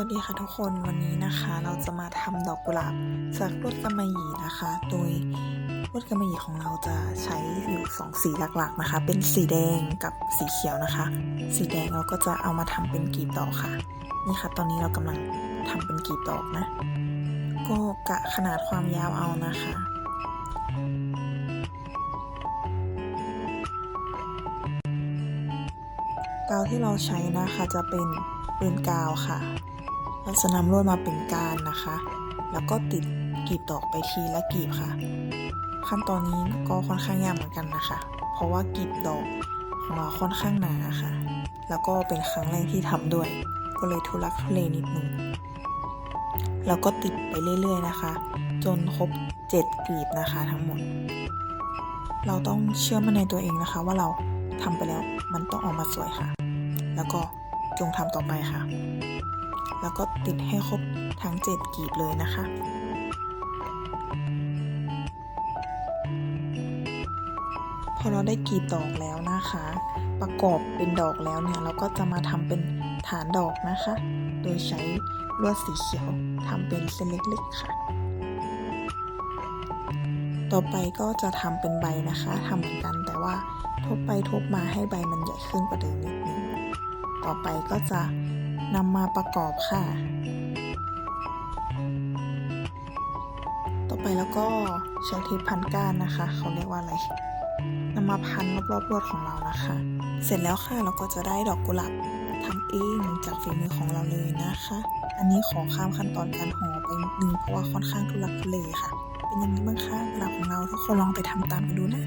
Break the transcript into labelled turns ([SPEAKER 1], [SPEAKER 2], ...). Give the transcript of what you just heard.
[SPEAKER 1] วัสดีค่ะทุกคนวันนี้นะคะ เราจะมาทำดอกกุหลาบจากลวดกำมะหยี่นะคะ โดยลวดกำมะหยี่ของเราจะใช้อยู่สองสีหลักๆนะคะ เป็นสีแดงกับสีเขียวนะคะ สีแดงเราก็จะเอามาทำเป็นกีบดอกค่ะ นี่ค่ะ ตอนนี้เรากำลังทำเป็นกีบดอกนะ ก็กะขนาดความยาวเอานะคะกาวที่เราใช้นะคะจะเป็นปืนกาวค่ะ เราจะนำลวดมาเป็นการนะคะ แล้วก็ติดกลีบดอกไปทีละกลีบค่ะ ขั้นตอนนี้ก็ค่อนข้างยากเหมือนกันนะคะ เพราะว่ากลีบดอกของเราค่อนข้างหนาค่ะ แล้วก็เป็นครั้งแรกที่ทำด้วย ก็เลยทุลักทุเลนิดนึงแล้วก็ติดไปเรื่อยๆนะคะ จนครบ7กลีบนะคะทั้งหมด เราต้องเชื่อมั่นในตัวเองนะคะ ว่าเราทำไปแล้วมันต้องออกมาสวยค่ะ แล้วก็จงทำต่อไปค่ะ แล้วก็ติดให้ครบทั้งเจ็ดกลีบเลยนะคะพอเราได้กลีบดอกแล้วนะคะ ประกอบเป็นดอกแล้วเนี่ยเราก็จะมาทำเป็นฐานดอกนะคะ โดยใช้ลวดสีเขียวทำเป็นเส้นเล็กๆค่ะ ต่อไปก็จะทำเป็นใบนะคะทำเหมือนกันแต่ว่าทบไปทบมาให้ใบมันใหญ่ขึ้นกว่าเดิมนิดนึงต่อไปก็จะ นำมาประกอบค่ะ ต่อไปแล้วก็ใช้เทปพันก้านนะคะ เขาเรียกว่าอะไรนำมาพันรอบๆลวดของเรานะคะ เสร็จแล้วค่ะเราก็จะได้ดอกกุหลาบทำเองจากฝีมือของเราเลยนะคะ อันนี้ขอข้ามขั้นตอนการห่อไปนิดนึงเพราะว่าค่อนข้างทุลักทุเลค่ะ เป็นยังไงบ้างคะกุหลาบของเราทุกคนลองไปทำตามกันดูนะ